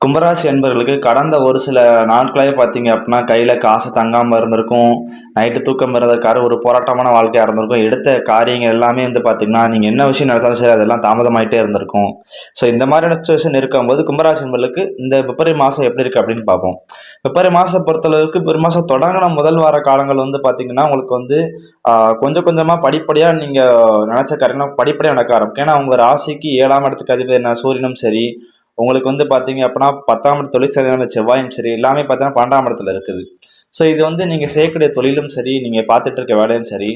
கும்பராசி அன்பர்களுக்கு கடந்த ஒரு சில நாட்களே பார்த்தீங்க அப்படின்னா கையில் காசு தங்காமல் இருந்திருக்கும் நைட்டு தூக்கம் இருந்ததுக்காக ஒரு போராட்டமான வாழ்க்கையாக இருந்திருக்கும் எடுத்த காரியங்கள் எல்லாமே வந்து பார்த்தீங்கன்னா நீங்கள் என்ன விஷயம் நடத்தாலும் சரி அதெல்லாம் தாமதமாயிட்டே இருந்திருக்கும். ஸோ இந்த மாதிரியான சுச்சுவேஷன் இருக்கும்போது கும்பராசி அன்பர்களுக்கு இந்த பிப்ரவரி மாதம் எப்படி இருக்குது அப்படின்னு பார்ப்போம். பிப்ரவரி மாதம் பொறுத்தளவுக்கு பிப்ரவரி மாதம் தொடங்கின முதல் வார காலங்கள் வந்து பார்த்தீங்கன்னா உங்களுக்கு வந்து கொஞ்சம் கொஞ்சமாக படிப்படியாக நீங்கள் நினச்ச காரியங்கள் படிப்படியாக நடக்க ஆரம்பிக்கும். ஏன்னா உங்கள் ராசிக்கு ஏழாம் இடத்துக்கு அதிபதி என்ன சூரியனும் சரி உங்களுக்கு வந்து பார்த்தீங்க அப்படின்னா பத்தாம் இடத்து தொழில் சரியான செவ்வாயும் சரி எல்லாமே பார்த்தீங்கன்னா பன்னெண்டாம் இடத்துல இருக்குது. ஸோ இது வந்து நீங்கள் செய்யக்கூடிய தொழிலும் சரி நீங்கள் பார்த்துட்டு இருக்க வேலையும் சரி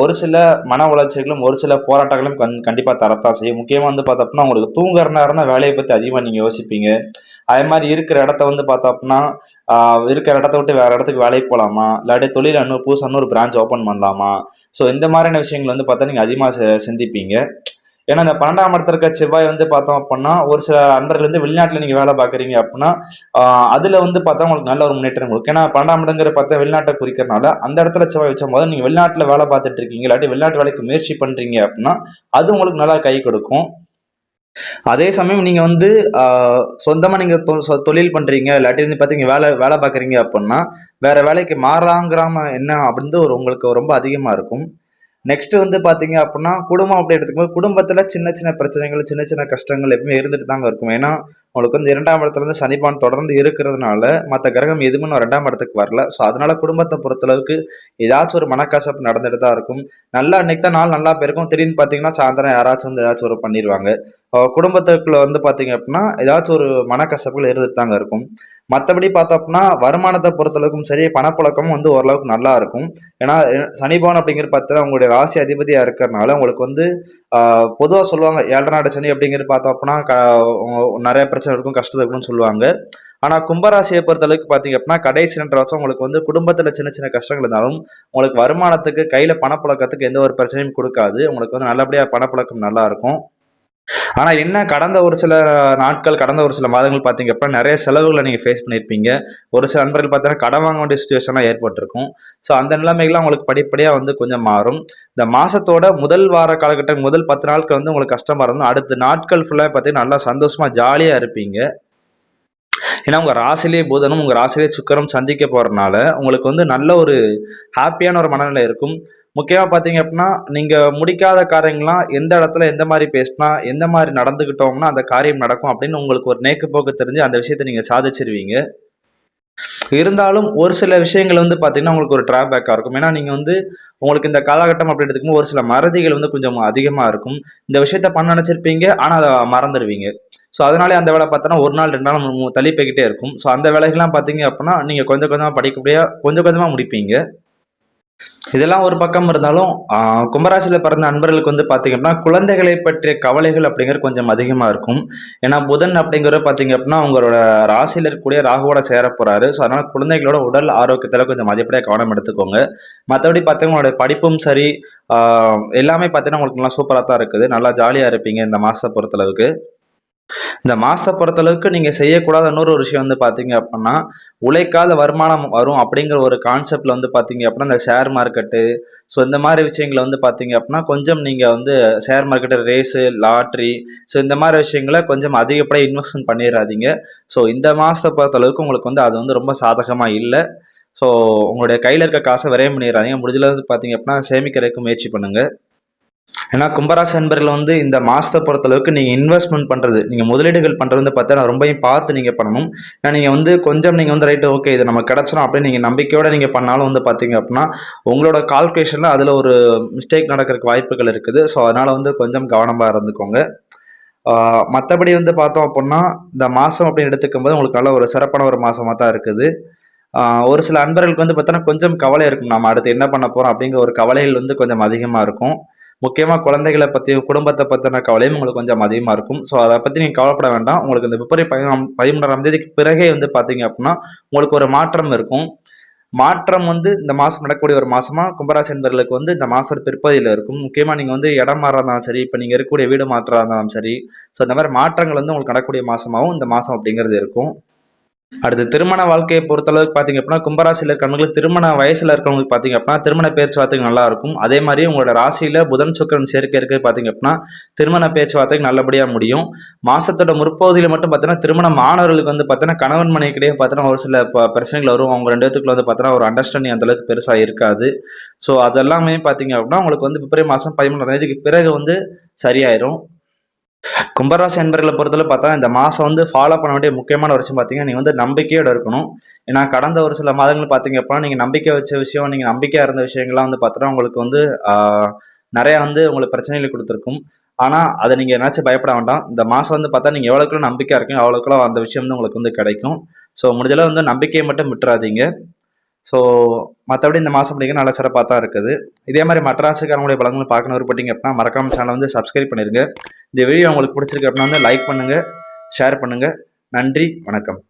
ஒரு சில மன உளைச்சல்களும் ஒரு சில போராட்டங்களும் கண் கண்டிப்பாக தரத்தான் செய்யும். முக்கியமாக வந்து பார்த்தோம்னா உங்களுக்கு தூங்குற நேரம் தான் வேலையை பற்றி அதிகமாக நீங்கள் யோசிப்பீங்க. அதே மாதிரி இருக்கிற இடத்த வந்து பார்த்தோம் அப்படின்னா இருக்கிற இடத்த விட்டு வேறு இடத்துக்கு வேலைக்கு போகலாமா இல்லாட்டி தொழில் இன்னும் புதுசாக இன்னொரு பிரான்ச் ஓப்பன் பண்ணலாமா? ஸோ இந்த மாதிரியான விஷயங்கள் வந்து பார்த்தா நீங்கள் அதிகமாக சிந்திப்பீங்க. ஏன்னா இந்த பன்னெண்டாம் இடத்துல இருக்க செவ்வாய் வந்து பார்த்தோம் அப்படின்னா ஒரு சில அண்டர்லேருந்து வெளிநாட்டில் நீங்கள் வேலை பார்க்குறீங்க அப்படின்னா அதில் அதுல வந்து பார்த்தா உங்களுக்கு நல்ல ஒரு முன்னேற்றம் கொடுக்கும். ஏன்னா பன்னெண்டாம் இடங்கிற பார்த்தா வெளிநாட்டை குறிக்கிறனால அந்த இடத்துல செவ்வாய் வச்ச போது நீங்கள் வெளிநாட்டில் வேலை பார்த்துட்டு இருக்கீங்க இல்லாட்டி வெளிநாட்டு வேலைக்கு முயற்சி பண்ணுறீங்க அப்படின்னா அது உங்களுக்கு நல்லா கை கொடுக்கும். அதே சமயம் நீங்கள் வந்து சொந்தமாக நீங்கள் தொழில் பண்ணுறீங்க இல்லாட்டி வந்து பார்த்தீங்க வேலை வேலை பார்க்குறீங்க அப்படின்னா வேற வேலைக்கு மாறாங்கிறாம என்ன அப்படின்னு ஒரு உங்களுக்கு ரொம்ப அதிகமாக இருக்கும். நெக்ஸ்ட் வந்து பார்த்தீங்க அப்படின்னா குடும்பம் அப்படி எடுத்துக்கும்போது குடும்பத்தில் சின்ன சின்ன பிரச்சனைகள் சின்ன சின்ன கஷ்டங்கள் எப்பவுமே இருந்துட்டு தாங்க இருக்கும். ஏன்னா உங்களுக்கு வந்து இரண்டாம் இடத்துலேருந்து சனிபான் தொடர்ந்து இருக்கிறதுனால மற்ற கிரகம் எதுவுமே இன்னும் ரெண்டாம் இடத்துக்கு வரல. ஸோ அதனால குடும்பத்தை பொறுத்தளவுக்கு ஏதாச்சும் ஒரு மனக்கசப்பு நடந்துட்டு தான் இருக்கும். நல்லா அன்னைக்கு தான் நாள் நல்லா போயிருக்கும் திடீர்னு பார்த்தீங்கன்னா சாயந்தரம் யாராச்சும் வந்து ஏதாச்சும் ஒரு பண்ணிடுவாங்க குடும்பத்துக்குள்ள வந்து பார்த்தீங்க அப்படின்னா ஏதாச்சும் ஒரு மனக்கசப்புகள் இருந்துட்டு தாங்க இருக்கும். மற்றபடி பார்த்தோம் அப்படின்னா வருமானத்தை பொறுத்தளவுக்கும் சரி பணப்புழக்கமும் வந்து ஓரளவுக்கு நல்லா இருக்கும். ஏன்னா சனிபவன் அப்படிங்கிற பார்த்தா உங்களுடைய ராசி அதிபதியாக இருக்கிறனால உங்களுக்கு வந்து பொதுவாக சொல்லுவாங்க ஏழரை நாடு சனி அப்படிங்கிறது பார்த்தோம் அப்படின்னா க- நிறைய பிரச்சனை இருக்கும் கஷ்டத்தை இருக்கும்னு சொல்லுவாங்க. ஆனால் கும்பராசியை பொறுத்தளவுக்கு பார்த்தீங்க அப்படின்னா கடைசி ரெண்டு வருஷம் உங்களுக்கு வந்து குடும்பத்தில் சின்ன சின்ன கஷ்டங்கள் இருந்தாலும் உங்களுக்கு வருமானத்துக்கு கையில் பணப்புழக்கத்துக்கு எந்த ஒரு பிரச்சனையும் கொடுக்காது. உங்களுக்கு வந்து நல்லபடியாக பணப்புழக்கம் நல்லா ஆனால் என்ன கடந்த ஒரு சில நாட்கள் கடந்த ஒரு சில மாதங்கள் பார்த்தீங்கப்ப நிறைய செலவுகளை நீங்கள் ஃபேஸ் பண்ணியிருப்பீங்க. ஒரு சில நண்பர்கள் பார்த்தீங்கன்னா கடன் வாங்க வேண்டிய சுச்சுவேஷனாக ஏற்பட்டிருக்கும். ஸோ அந்த நிலைமைகள்லாம் உங்களுக்கு படிப்படியாக வந்து கொஞ்சம் மாறும். இந்த மாதத்தோட முதல் வார காலகட்டம் முதல் பத்து நாட்கள் வந்து உங்களுக்கு கஷ்டமாக இருந்தும் அடுத்த நாட்கள் ஃபுல்லாக பார்த்தீங்கன்னா நல்லா சந்தோஷமாக ஜாலியாக இருப்பீங்க. ஏன்னா உங்கள் ராசிலேயே புதனும் உங்கள் ராசிலேயே சுக்கரம் சந்திக்க போகிறனால உங்களுக்கு வந்து நல்ல ஒரு ஹாப்பியான ஒரு மனநிலை இருக்கும். முக்கியமாக பார்த்தீங்க அப்படின்னா நீங்கள் முடிக்காத காரியங்கள்லாம் எந்த இடத்துல எந்த மாதிரி பேசினா எந்த மாதிரி நடந்துக்கிட்டோம்னா அந்த காரியம் நடக்கும் அப்படின்னு உங்களுக்கு ஒரு நேக்கு போக்கு தெரிஞ்சு அந்த விஷயத்தை நீங்கள் சாதிச்சிருவீங்க. இருந்தாலும் ஒரு சில விஷயங்கள் வந்து பார்த்தீங்கன்னா உங்களுக்கு ஒரு டிராபேக்காக இருக்கும். ஏன்னா நீங்கள் வந்து உங்களுக்கு இந்த காலகட்டம் அப்படி எடுத்துக்கும் ஒரு சில மறதிகள் வந்து கொஞ்சம் அதிகமாக இருக்கும். இந்த விஷயத்த பண்ண நினச்சிருப்பீங்க ஆனால் அதை மறந்துடுவீங்க. ஸோ அதனாலே அந்த வேலை பார்த்தோன்னா ஒரு நாள் ரெண்டு நாள் தள்ளி போய்கிட்டே இருக்கும். ஸோ அந்த வேலைகள்லாம் பார்த்தீங்க அப்படின்னா நீங்கள் கொஞ்சம் கொஞ்சமாக படிக்கக்கூடியா கொஞ்சம் கொஞ்சமாக முடிப்பீங்க. இதெல்லாம் ஒரு பக்கம் இருந்தாலும் கும்பராசியில் பிறந்த அன்பர்களுக்கு வந்து பார்த்தீங்க அப்படின்னா குழந்தைகளை பற்றிய கவலைகள் அப்படிங்கிறது கொஞ்சம் அதிகமாக இருக்கும். ஏன்னா புதன் அப்படிங்கிற பார்த்தீங்க அப்படின்னா உங்களோட ராசியில் இருக்கக்கூடிய ராகுவோட சேர போறாரு. ஸோ அதனால் குழந்தைகளோட உடல் ஆரோக்கியத்தில் கொஞ்சம் அதிகப்படியாக கவனம் எடுத்துக்கோங்க. மற்றபடி பார்த்தீங்கன்னா படிப்பும் சரி எல்லாமே பார்த்தீங்கன்னா உங்களுக்கு நல்லா சூப்பராக தான் இருக்குது. நல்லா ஜாலியாக இருப்பீங்க இந்த மாதத்தை பொறுத்தளவுக்கு. இந்த மாசத்தை பொறுத்தளவுக்கு நீங்க செய்யக்கூடாத இன்னொரு ஒரு விஷயம் வந்து பாத்தீங்க அப்படின்னா உழைக்காத வருமானம் வரும் அப்படிங்கிற ஒரு கான்செப்ட்ல வந்து பாத்தீங்க அப்படின்னா இந்த ஷேர் மார்க்கெட்டு ஸோ இந்த மாதிரி விஷயங்களை வந்து பாத்தீங்க அப்படின்னா கொஞ்சம் நீங்க வந்து share market race lottery so இந்த மாதிரி விஷயங்களை கொஞ்சம் அதிகப்படியாக இன்வெஸ்ட்மெண்ட் பண்ணிடாதீங்க ஸோ இந்த மாசத்தை பொறுத்தளவுக்கு உங்களுக்கு வந்து அது வந்து ரொம்ப சாதகமா இல்லை. ஸோ உங்களுடைய கையில் இருக்க காசை விரையம் பண்ணிடுறாங்க முடிஞ்சளவு வந்து பார்த்தீங்க அப்படின்னா சேமிக்கிறதுக்கு முயற்சி பண்ணுங்க. ஏன்னா கும்பராசி நண்பர்கள் வந்து இந்த மாசத்தை பொறுத்தளவுக்கு நீங்க இன்வெஸ்ட்மெண்ட் பண்றது நீங்க முதலீடுகள் பண்றது வந்து பார்த்தீங்கன்னா ரொம்பவும் பார்த்து நீங்க பண்ணணும். ஏன்னா நீங்க வந்து கொஞ்சம் நீங்க வந்து ரைட்டு ஓகே இது நம்ம கிடைச்சிடும் அப்படின்னு நீங்க நம்பிக்கையோட நீங்க பண்ணாலும் வந்து பாத்தீங்க அப்படின்னா உங்களோட கால்குலேஷன்ல அதுல ஒரு மிஸ்டேக் நடக்கிறதுக்கு வாய்ப்புகள் இருக்குது. ஸோ அதனால வந்து கொஞ்சம் கவனமா இருந்துக்கோங்க. மற்றபடி வந்து பார்த்தோம் அப்படின்னா இந்த மாதம் அப்படின்னு எடுத்துக்கும் போது உங்களுக்கு நல்ல ஒரு சிறப்பான ஒரு மாதமாக தான் இருக்குது. ஒரு சில அன்பர்களுக்கு வந்து பார்த்தோன்னா கொஞ்சம் கவலை இருக்கும். நம்ம அடுத்து என்ன பண்ண போகிறோம் அப்படிங்கிற ஒரு கவலைகள் வந்து கொஞ்சம் அதிகமாக இருக்கும். முக்கியமாக குழந்தைகளை பற்றி குடும்பத்தை பற்றின கவலையும் உங்களுக்கு கொஞ்சம் அதிகமாக இருக்கும். ஸோ அதை பற்றி நீங்கள் கவலைப்பட வேண்டாம். உங்களுக்கு இந்த பிப்ரவரி பதினாம் பதிமூன்றாம் தேதிக்கு பிறகே வந்து பார்த்தீங்க அப்படின்னா உங்களுக்கு ஒரு மாற்றம் இருக்கும். மாற்றம் வந்து இந்த மாதம் நடக்கக்கூடிய ஒரு மாதமாக கும்பராசி என்பர்களுக்கு வந்து இந்த மாதம் பிற்பகுதியில் இருக்கும். முக்கியமாக நீங்கள் வந்து இடம் மாறா இருந்தாலும் சரி இப்போ நீங்கள் இருக்கக்கூடிய வீடு மாற்றா இருந்தாலும் சரி. ஸோ இந்த மாதிரி மாற்றங்கள் வந்து உங்களுக்கு நடக்கக்கூடிய மாதமாகவும் இந்த மாதம் அப்படிங்கிறது இருக்கும். அடுத்து திருமண வாழ்க்கையை பொறுத்தளவுக்கு பார்த்தீங்க அப்படின்னா கும்பராசியில் இருக்கிறவங்களுக்கு திருமண வயசில் இருக்கிறவங்களுக்கு பார்த்தீங்க அப்படின்னா திருமண பேச்சுவார்த்தைக்கு நல்லா இருக்கும் அதே மாதிரி உங்களோட ராசியில் புதன் சுக்கரன் சேர்க்கை இருக்கு பார்த்தீங்க அப்படின்னா திருமண பேச்சுவார்த்தைக்கு நல்லபடியாக முடியும். மாசத்தோட முற்பகுதியில் மட்டும் பார்த்தீங்கன்னா திருமண மாணவர்களுக்கு வந்து பார்த்தீங்கன்னா கணவன் மனைவிக்கிடையே பார்த்தீங்கன்னா ஒரு சில பிரச்சனைகள் வரும். அவங்க ரெண்டு பேத்துக்குள்ள வந்து பார்த்தீங்கன்னா ஒரு அண்டர்ஸ்டாண்டிங் அந்தளவுக்கு பெருசாக இருக்காது. ஸோ அதெல்லாமே பார்த்தீங்க அப்படின்னா உங்களுக்கு வந்து பிப்ரவரி மாதம் பதிமூணாம் தேதிக்கு பிறகு வந்து சரியாயிரும். கும்பராசி என்பர்களை பொறுத்தவரை பார்த்தா இந்த மாதம் வந்து ஃபாலோ பண்ண வேண்டிய முக்கியமான விஷயம் பார்த்தீங்கன்னா நீங்கள் வந்து நம்பிக்கையோட இருக்கணும். ஏன்னா கடந்த ஒரு சில மாதங்கள் பார்த்தீங்க அப்படின்னா நீங்கள் நம்பிக்கை வச்ச விஷயம் நீங்கள் நம்பிக்கையாக இருந்த விஷயங்கள்லாம் வந்து பார்த்தோன்னா உங்களுக்கு வந்து நிறையா வந்து உங்களுக்கு பிரச்சனைகளை கொடுத்துருக்கும். ஆனால் அதை நீங்கள் என்னாச்சும் பயப்பட வேண்டாம். இந்த மாதம் வந்து பார்த்தா நீங்கள் எவ்வளோக்குள்ள நம்பிக்கையாக இருக்கீங்க அவ்வளோக்குள்ள அந்த விஷயம் வந்து உங்களுக்கு வந்து கிடைக்கும். ஸோ முடிஞ்சளவு வந்து நம்பிக்கையை மட்டும் விட்டுறாதீங்க. ஸோ மற்றபடி இந்த மாதம் பண்டிகை நல்ல சிறப்பாக தான் இருக்குது. இதே மாதிரி மற்ற ராசிக்காரங்களுடைய பலன்களை பார்க்கணும் விருப்பப்பட்டீங்க அப்படின்னா மறக்காம சேனல் வந்து சப்ஸ்கிரைப் பண்ணிருங்க. இந்த வீடியோ உங்களுக்கு பிடிச்சிருக்கு அப்படின்னா வந்து லைக் பண்ணுங்கள் ஷேர் பண்ணுங்கள் நன்றி வணக்கம்.